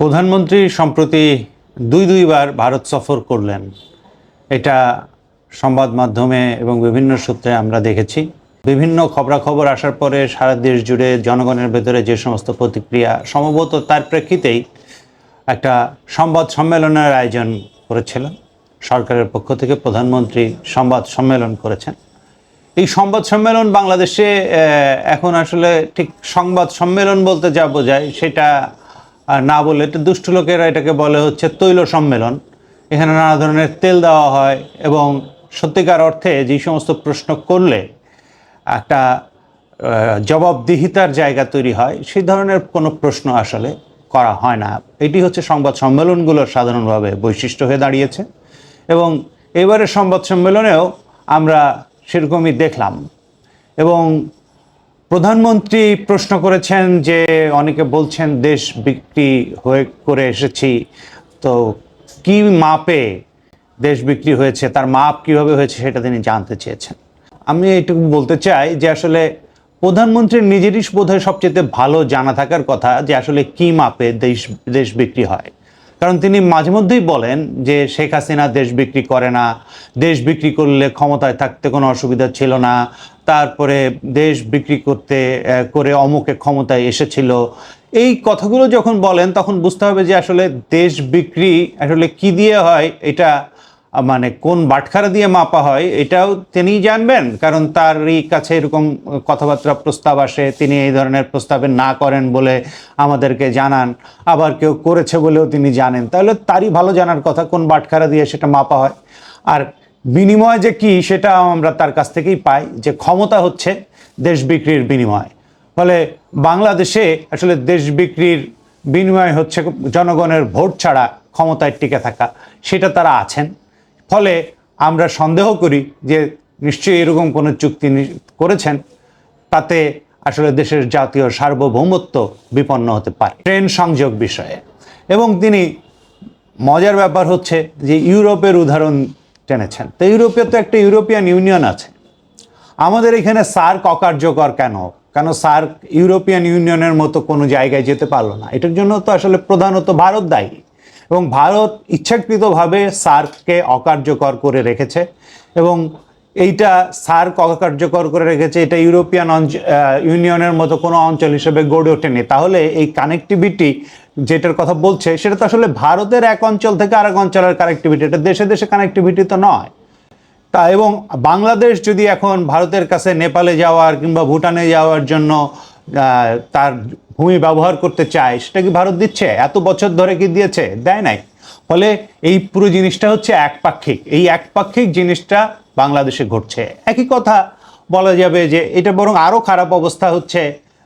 প্রধানমন্ত্রী সম্প্রতি দুই দুইবার ভারত সফর করলেন। এটা সংবাদ মাধ্যমে এবং বিভিন্ন সূত্রে আমরা দেখেছি। বিভিন্ন খবরাখবর আসার পরে সারা দেশ জুড়ে জনগণের ভেতরে যে সমস্ত প্রতিক্রিয়া, সম্ভবত তার প্রেক্ষিতেই একটা সংবাদ সম্মেলনের আয়োজন করেছিলেন সরকারের পক্ষ থেকে প্রধানমন্ত্রী সংবাদ সম্মেলন করেছেন। এই সংবাদ সম্মেলন বাংলাদেশে এখন আসলে ঠিক সংবাদ সম্মেলন বলতে যা বোঝায় সেটা না বলে এটা দুষ্ট লোকেরা এটাকে বলে হচ্ছে তৈল সম্মেলন। এখানে নানা ধরনের তেল দেওয়া হয় এবং সত্যিকার অর্থে যে সমস্ত প্রশ্ন করলে একটা জবাবদিহিতার জায়গা তৈরি হয়, সেই ধরনের কোনো প্রশ্ন আসলে করা হয় না। এটি হচ্ছে সংবাদ সম্মেলনগুলোর সাধারণভাবে বৈশিষ্ট্য হয়ে দাঁড়িয়েছে এবং এবারের সংবাদ সম্মেলনেও আমরা সেরকমই দেখলাম। এবং প্রধানমন্ত্রী প্রশ্ন করেছেন যে অনেকে বলছেন দেশ বিক্রি হয়ে করে এসেছি। তো কি মাপে দেশ বিক্রি হয়েছে, তার মাপ কীভাবে হয়েছে সেটা তিনি জানতে চেয়েছেন। আমি এইটুকু বলতে চাই যে আসলে প্রধানমন্ত্রীর নিজেরই বোধহয় সবচেয়ে ভালো জানা থাকার কথা যে আসলে কি মাপে দেশ দেশ বিক্রি হয়। কারণ তিনি মাঝে মধ্যেই বলেন যে শেখ হাসিনা দেশ বিক্রি করে না, দেশ বিক্রি করলে ক্ষমতায় থাকতে কোনো অসুবিধা ছিল না তারপরে দেশ বিক্রি করতে করে অমুকে ক্ষমতায় এসেছিল। এই কথাগুলো যখন বলেন, তখন বুঝতে হবে যে আসলে দেশ বিক্রি আসলে কি দিয়ে হয়, এটা মানে কোন বাটখারা দিয়ে মাপা হয়, এটাও তিনিই জানবেন। কারণ তারই কাছে এরকম কথাবার্তা প্রস্তাব আসে, তিনি এই ধরনের প্রস্তাবে না করেন বলে আমাদেরকে জানান, আবার কেউ করেছে বলেও তিনি জানেন। তাহলে তারই ভালো জানার কথা কোন বাটখারা দিয়ে সেটা মাপা হয়। আর বিনিময় যে কি সেটা আমরা তার কাছ থেকেই পাই, যে ক্ষমতা হচ্ছে দেশ বিক্রির বিনিময়। ফলে বাংলাদেশে আসলে দেশ বিক্রির বিনিময় হচ্ছে জনগণের ভোট ছাড়া ক্ষমতায় টিকে থাকা, সেটা তারা আছেন। ফলে আমরা সন্দেহ করি যে নিশ্চয়ই এরকম কোনো চুক্তি করেছেন, তাতে আসলে দেশের জাতীয় সার্বভৌমত্ব বিপন্ন হতে পারে। ট্রেন সংযোগ বিষয়ে। এবং তিনি মজার ব্যাপার হচ্ছে যে ইউরোপের উদাহরণ টেনেছেন। তো ইউরোপে তো একটা ইউরোপিয়ান ইউনিয়ন আছে। আমাদের এখানে সার্ক অকার্যকর কেন? কেন সার্ক ইউরোপিয়ান ইউনিয়নের মতো কোনো জায়গায় যেতে পারল না? এটার জন্য তো আসলে প্রধানত ভারত দায়ী। এবং ভারত ইচ্ছাকৃতভাবে সার্ককে অকার্যকর করে রেখেছে। এবং এইটা সার্ক কার্যকর করে রেখেছে, এটা ইউরোপিয়ান ইউনিয়নের মতো কোনো অঞ্চল হিসেবে গড়ে ওঠেনি। তাহলে এই কানেক্টিভিটি যেটার কথা বলছে, সেটা তো আসলে ভারতের এক অঞ্চল থেকে আরেক অঞ্চলের কানেক্টিভিটি এটা দেশে দেশে কানেক্টিভিটি তো নয়। তা এবং বাংলাদেশ যদি এখন ভারতের কাছে নেপালে যাওয়ার কিংবা ভুটানে যাওয়ার জন্য তার ভূমি ব্যবহার করতে চায়, সেটা কি ভারত দিচ্ছে? এত বছর ধরে কি দিয়েছে? দেয় নাই। ফলে এই পুরো জিনিসটা হচ্ছে একপাক্ষিক। এই একপাক্ষিক জিনিসটা বাংলাদেশে ঘটছে। একই কথা বলা যাবে যে এটা বরং আরও খারাপ অবস্থা হচ্ছে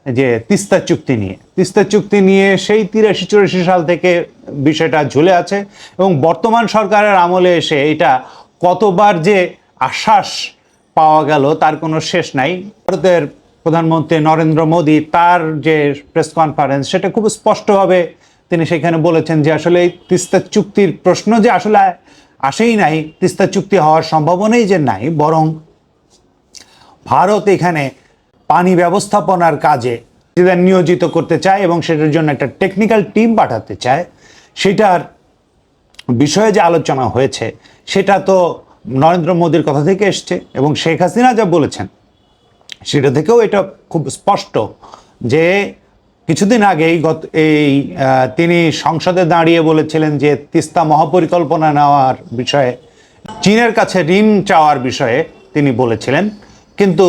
যে তিস্তা চুক্তি নিয়ে। তিস্তা চুক্তি নিয়ে সেই তিরাশি চুরাশি সাল থেকে বিষয়টা ঝুলে আছে এবং বর্তমান সরকারের আমলে এসে এটা কতবার যে আশ্বাস পাওয়া গেল তার কোনো শেষ নাই। ভারতের প্রধানমন্ত্রী নরেন্দ্র মোদী তার যে প্রেস কনফারেন্স সেটা খুব স্পষ্টভাবে তিনি সেখানে বলেছেন যে আসলে এই তিস্তা চুক্তির প্রশ্ন যে আসলে আসেই নাই, তিস্তা চুক্তি হওয়ার সম্ভাবনাই যে নাই, বরং ভারত এখানে পানি ব্যবস্থাপনার কাজে নিজেদের নিয়োজিত করতে চায় এবং সেটার জন্য একটা টেকনিক্যাল টিম পাঠাতে চায়, সেটার বিষয়ে যে আলোচনা হয়েছে, সেটা তো নরেন্দ্র মোদীর কথা থেকে এসছে এবং শেখ হাসিনা যা বলেছেন, সেটা থেকেও এটা খুব স্পষ্ট যে কিছুদিন আগেই গত এই তিনি সংসদে দাঁড়িয়ে বলেছিলেন যে তিস্তা মহাপরিকল্পনা নেওয়ার বিষয়ে, চীনের কাছে ঋণ চাওয়ার বিষয়ে তিনি বলেছিলেন। কিন্তু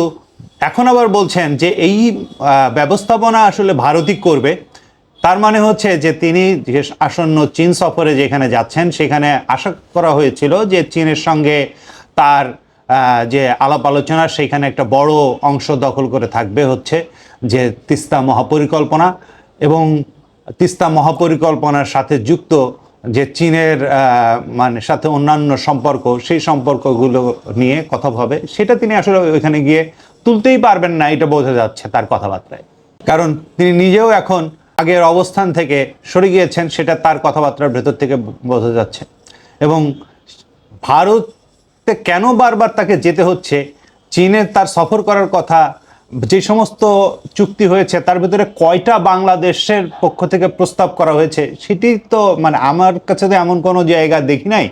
এখন আবার বলছেন যে এই ব্যবস্থাপনা আসলে ভারতই করবে। তার মানে হচ্ছে যে তিনি আসন্ন চীন সফরে যেখানে যাচ্ছেন, সেখানে আশা করা হয়েছিল যে চীনের সঙ্গে তার যে আলাপ আলোচনা, সেখানে একটা বড় অংশ দখল করে থাকবে হচ্ছে। যে তিস্তা মহাপরিকল্পনা এবং তিস্তা মহাপরিকল্পনার সাথে যুক্ত যে চীনের মানে সাথে অন্যান্য সম্পর্ক, সেই সম্পর্কগুলো নিয়ে কথা হবে, সেটা তিনি আসলে ওইখানে গিয়ে তুলতেই পারবেন না, এটা বোঝা যাচ্ছে তার কথাবার্তায়। কারণ তিনি নিজেও এখন আগের অবস্থান থেকে সরে গিয়েছেন, সেটা তার কথাবার্তার ভেতর থেকে বোঝা যাচ্ছে। এবং ভারতে কেন বারবার তাকে যেতে হচ্ছে চীনের তার সফর করার কথা যে সমস্ত চুক্তি হয়েছে, তার ভিতরে কয়টা বাংলাদেশের পক্ষ থেকে প্রস্তাব করা হয়েছে, সেটি তো মানে আমার কাছে তো এমন কোনো জায়গা দেখি নাই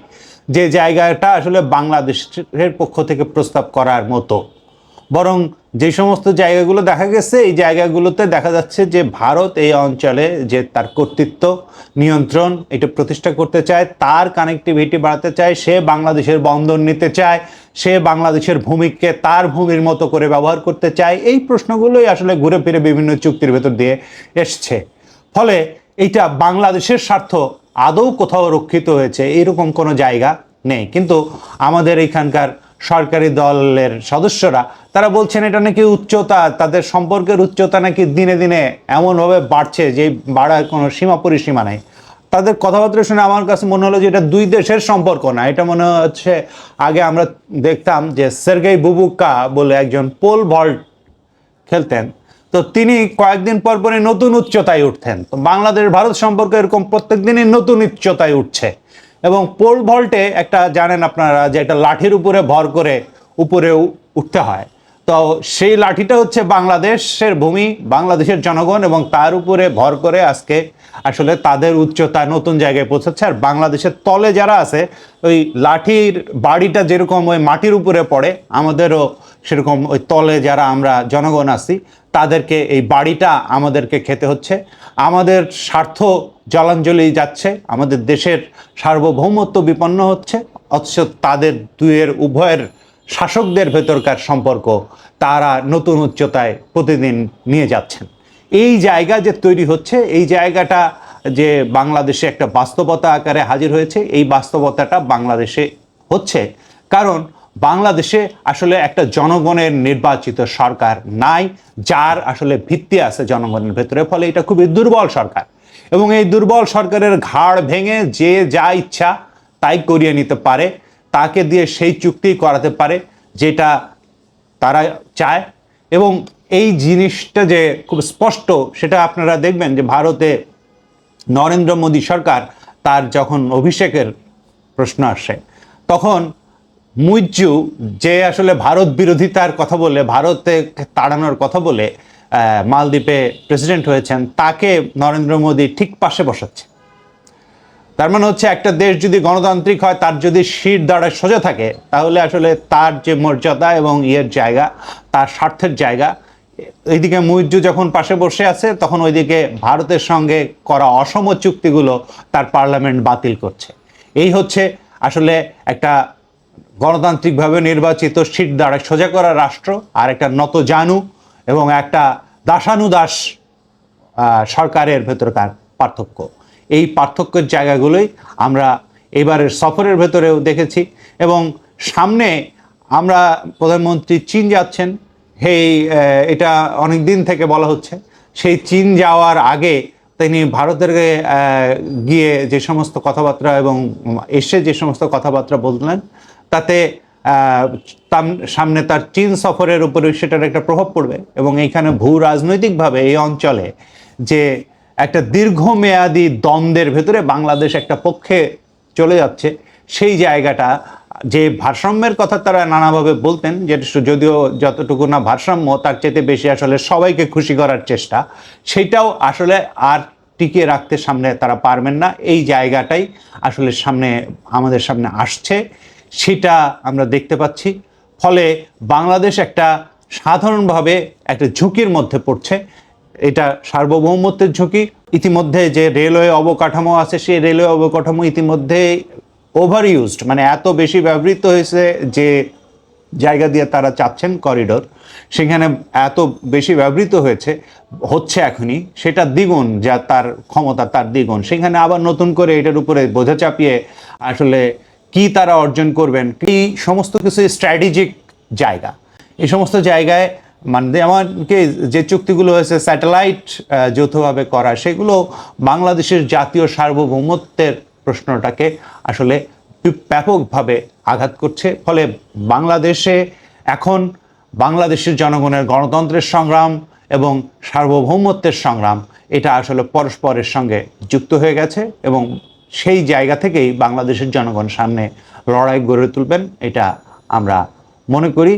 যে জায়গাটা আসলে বাংলাদেশের পক্ষ থেকে প্রস্তাব করার মতো। বরং যে সমস্ত জায়গাগুলো দেখা গেছে, এই জায়গাগুলোতে দেখা যাচ্ছে যে ভারত এই অঞ্চলে যে তার কর্তৃত্ব, নিয়ন্ত্রণ, এটা প্রতিষ্ঠা করতে চায়, তার কানেক্টিভিটি বাড়াতে চায়, সে বাংলাদেশের বন্দর নিতে চায়, সে বাংলাদেশের ভূমিকে তার ভূমির মতো করে ব্যবহার করতে চায়, এই প্রশ্নগুলোই আসলে ঘুরে ফিরে বিভিন্ন চুক্তির ভেতর দিয়ে এসছে। ফলে এইটা বাংলাদেশের স্বার্থ আদৌ কোথাও রক্ষিত হয়েছে, এরকম কোনো জায়গা নেই। কিন্তু আমাদের এখানকার সরকারি দলের সদস্যরা, তারা বলছেন এটা নাকি উচ্চতা, তাদের সম্পর্কের উচ্চতা নাকি দিনে দিনে এমনভাবে বাড়ছে যে বাড়ার কোনো সীমা পরিসীমা নেই। তাদের কথাবার্তা শুনে আমার কাছে মনে হলো যে এটা দুই দেশের সম্পর্ক না। এটা মনে হচ্ছে আগে আমরা দেখতাম যে সের্গেই বুবুকা বলে একজন পোল ভল্ট খেলতেন। তো তিনি কয়েকদিন পর পরে নতুন উচ্চতায় উঠতেন। তো বাংলাদেশ ভারত সম্পর্ক এরকম প্রত্যেক দিনই নতুন উচ্চতায় উঠছে। এবং পোল ভল্টে একটা জানেন আপনারা যে একটা লাঠির উপরে ভর করে উপরে উঠতে হয়। তো সেই লাঠিটা হচ্ছে বাংলাদেশের ভূমি, বাংলাদেশের জনগণ এবং তার উপরে ভর করে আজকে আসলে তাদের উচ্চতা নতুন জায়গায় পৌঁছাচ্ছে। আর বাংলাদেশের তলে যারা আছে, ওই লাঠির বাড়িটা যেরকম ওই মাটির উপরে পড়ে, আমাদেরও সেরকম ওই তলে যারা আমরা জনগণ আছি, তাদেরকে এই বাড়িটা আমাদেরকে খেতে হচ্ছে। আমাদের স্বার্থ জলাঞ্জলি যাচ্ছে, আমাদের দেশের সার্বভৌমত্ব বিপন্ন হচ্ছে, অথচ তাদের দুয়ের উভয়ের শাসকদের ভেতরকার সম্পর্ক তারা নতুন উচ্চতায় প্রতিদিন নিয়ে যাচ্ছেন। এই জায়গা যে তৈরি হচ্ছে, এই জায়গাটা যে বাংলাদেশে একটা বাস্তবতা আকারে হাজির হয়েছে, এই বাস্তবতাটা বাংলাদেশে হচ্ছে। কারণ বাংলাদেশে আসলে একটা জনগণের নির্বাচিত সরকার নাই, যার আসলে ভিত্তি আছে জনগণের ভেতরে, ফলে এটা খুবই দুর্বল সরকার। এবং এই দুর্বল সরকারের ঘাড় ভেঙে যে যা ইচ্ছা তাই করিয়ে নিতে পারে, তাকে দিয়ে সেই চুক্তি করাতে পারে যেটা তারা চায়। এবং এই জিনিসটা যে খুব স্পষ্ট, সেটা আপনারা দেখবেন যে ভারতে নরেন্দ্র মোদী সরকার তার যখন অভিষেকের প্রশ্ন আসে, তখন মুইজু যে আসলে ভারত বিরোধিতার কথা বলে ভারতে তাড়ানোর কথা বলে মালদ্বীপে প্রেসিডেন্ট হয়েছেন, তাকে নরেন্দ্র মোদী ঠিক পাশে বসাচ্ছে। তার মানে হচ্ছে একটা দেশ যদি গণতান্ত্রিক হয়, তার যদি শির দাঁড়ায় সোজা থাকে, তাহলে আসলে তার যে মর্যাদা এবং ইয়ের জায়গা, তার স্বার্থের জায়গা এইদিকে মুইজ্জু যখন পাশে বসে আছে, তখন ওইদিকে ভারতের সঙ্গে করা অসম চুক্তিগুলো তার পার্লামেন্ট বাতিল করছে। এই হচ্ছে আসলে একটা গণতান্ত্রিকভাবে নির্বাচিত সিট দাঁড়ায় সোজা করা রাষ্ট্র আর একটা নত জানু। এবং একটা দাসানুদাস সরকারের ভেতরকার পার্থক্য। এই পার্থক্যের জায়গাগুলোই আমরা এবারের সফরের ভেতরেও দেখেছি এবং সামনে আমরা প্রধানমন্ত্রী চীন যাচ্ছেন। আহ, এটা অনেক দিন থেকে বলা হচ্ছে। সেই চীন যাওয়ার আগে তিনি ভারতের গিয়ে যে সমস্ত কথাবার্তা এবং এসে যে সমস্ত কথাবার্তা বললেন তাতে সামনে তার চীন সফরের উপরে সেটার একটা প্রভাব পড়বে এবং এইখানে ভূ রাজনৈতিকভাবে এই অঞ্চলে যে একটা দীর্ঘমেয়াদী দ্বন্দ্বের ভেতরে বাংলাদেশ একটা পক্ষে চলে যাচ্ছে, সেই জায়গাটা যে ভারসাম্যের কথা তারা নানাভাবে বলতেন, যে যদিও যতটুকু না ভারসাম্য, তার চেয়ে বেশি আসলে সবাইকে খুশি করার চেষ্টা, সেটাও আসলে আর টিকিয়ে রাখতে সামনে তারা পারবেন না। এই জায়গাটাই আসলে সামনে, আমাদের সামনে আসছে। সেটা আমরা দেখতে পাচ্ছি। ফলে বাংলাদেশ একটা সাধারণভাবে একটা ঝুঁকির মধ্যে পড়ছে। এটা সার্বভৌমত্বের ঝুঁকি। ইতিমধ্যে যে রেলওয়ে অবকাঠামো আছে, সেই রেলওয়ে অবকাঠামো ইতিমধ্যে ওভার ইউজড মানে এত বেশি ব্যবহৃত হয়েছে যে জায়গা দিয়ে তারা চাচ্ছেন করিডোর সেখানে এত বেশি ব্যবহৃত হয়েছে, হচ্ছে এখনই। সেটা দ্বিগুণ যা তার ক্ষমতা, তার দ্বিগুণ। সেখানে আবার নতুন করে এটার উপরে বোঝা চাপিয়ে আসলে কি তারা অর্জন করবেন এই সমস্ত কিছু স্ট্র্যাটেজিক জায়গা। এই সমস্ত জায়গায় মানে আমাকে যে চুক্তিগুলো হয়েছে স্যাটেলাইট যৌথভাবে করা, সেগুলো বাংলাদেশের জাতীয় সার্বভৌমত্বের প্রশ্নটাকে আসলে ব্যাপকভাবে আঘাত করছে। ফলে বাংলাদেশে এখন বাংলাদেশের জনগণের গণতন্ত্রের সংগ্রাম এবং সার্বভৌমত্বের সংগ্রাম, এটা আসলে পরস্পরের সঙ্গে যুক্ত হয়ে গেছে এবং সেই জায়গা থেকেই বাংলাদেশের জনগণ সামনে লড়াই গড়ে তুলবেন এটা আমরা মনে করি।